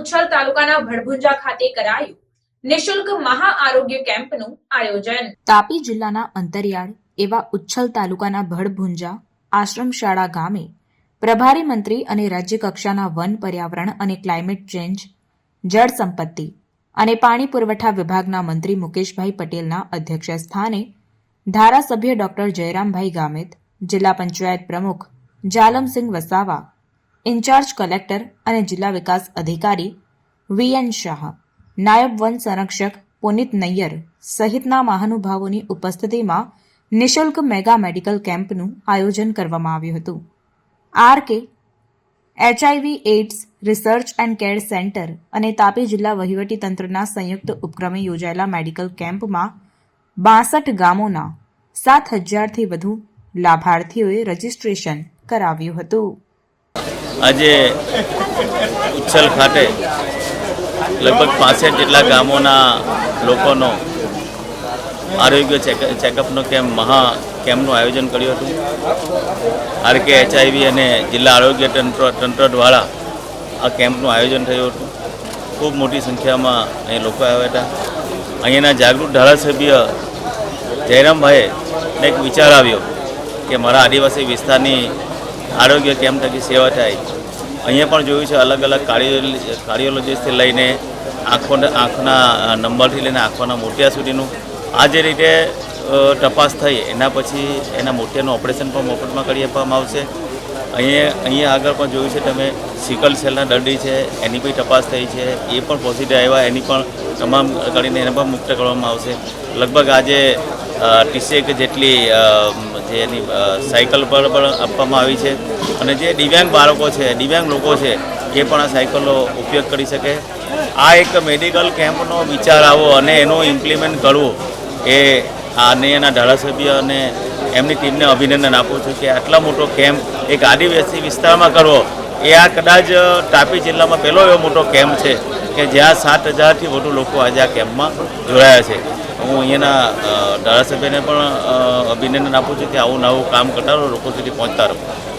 ઉચ્છલ તાલુકાના ભડભુંજા ખાતે કરાયું નિશુલ્ક મહા આરોગ્ય કેમ્પનું આયોજન. તાપી જિલ્લાના અંતરિયાળ એવા ઉચ્છલ તાલુકાના ભડભુંજા આશ્રમ શાળા ગામે પ્રભારી મંત્રી અને રાજ્યકક્ષાના વન પર્યાવરણ અને ક્લાઇમેટ ચેન્જ, જળ સંપત્તિ અને પાણી પુરવઠા વિભાગના મંત્રી મુકેશભાઈ પટેલના અધ્યક્ષ સ્થાને ધારાસભ્ય ડોક્ટર જયરામભાઈ ગામિત, જિલ્લા પંચાયત પ્રમુખ જાલમસિંહ વસાવા ઇન્ચાર્જ કલેક્ટર અને જિલ્લા વિકાસ અધિકારી વીએન શાહ, નાયબ વન સંરક્ષક પુનિત નૈયર સહિતના મહાનુભાવોની ઉપસ્થિતિમાં નિશુલ્ક મેગા મેડિકલ કેમ્પનું આયોજન કરવામાં આવ્યું હતું. R K HIV, AIDS research and care centre અને તાપી જિલ્લા વહીવટીતંત્રના સંયુક્ત ઉપક્રમે યોજાયેલા મેડિકલ કેમ્પમાં બાસઠ ગામોના સાત હજારથી વધુ લાભાર્થીઓએ રજીસ્ટ્રેશન કરાવ્યું હતું. આજે ઉચ્છલ ખાતે લગભગ પાસઠ જેટલા ગામોના લોકોનો આરોગ્ય ચેક- ચેકઅપનો કેમ્પ મહા કેમ્પનું આયોજન કર્યું હતું. આર કે એચઆઈવી અને જિલ્લા આરોગ્ય તંત્ર તંત્ર દ્વારા આ કેમ્પનું આયોજન થયું હતું. ખૂબ મોટી સંખ્યામાં અહીં લોકો આવ્યા હતા. અહીંયાના જાગૃત ધારાસભ્ય જયરામભાઈએ એક વિચાર આવ્યો કે મારા આદિવાસી વિસ્તારની આરોગ્ય કેમ્પ થકી સેવા થાય. અહીંયા પણ જોયું છે અલગ અલગ કાર્ડિયો કાર્ડિયોલોજીસ્ટથી લઈને આંખો આંખના નંબરથી લઈને આંખોના મોતિયા સુધીનું આ જે રીતે તપાસ થઈ, એના પછી એના મોતિયાનું ઓપરેશન પણ મફતમાં કરી આપવામાં આવશે. અહીંયા અહીંયા આગળ પણ જોયું છે તમે, સિકલ સેલના દર્દી છે, એની પણ તપાસ થઈ છે, એ પણ પોઝિટિવ આવ્યા, એની પણ તમામ કરીને એને પણ મુક્ત કરવામાં આવશે. લગભગ આજે ટીસેક જેટલી જે એની સાયકલ પર પણ આપવામાં આવી છે. અને જે દિવ્યાંગ બાળકો છે, દિવ્યાંગ લોકો છે, એ પણ આ સાયકલનો ઉપયોગ કરી શકે. આ એક મેડિકલ કેમ્પનો વિચાર આવો અને એનું ઇમ્પ્લિમેન્ટ કરવું, એ આને એના ધારાસભ્ય અને એમની ટીમને અભિનંદન આપું છું કે આટલા મોટો કેમ્પ એક આદિવાસી વિસ્તારમાં કરવો, એ આ કદાચ તાપી જિલ્લામાં પહેલો એવો મોટો કેમ્પ છે કે જ્યાં સાત હજારથી વધુ લોકો આજે આ કેમ્પમાં જોડાયા છે. હું અહીંયાના ધારાસભ્યને પણ અભિનંદન આપું છું કે આવું નવું કામ કરતા રહો લોકો સુધી પહોંચતા રહો.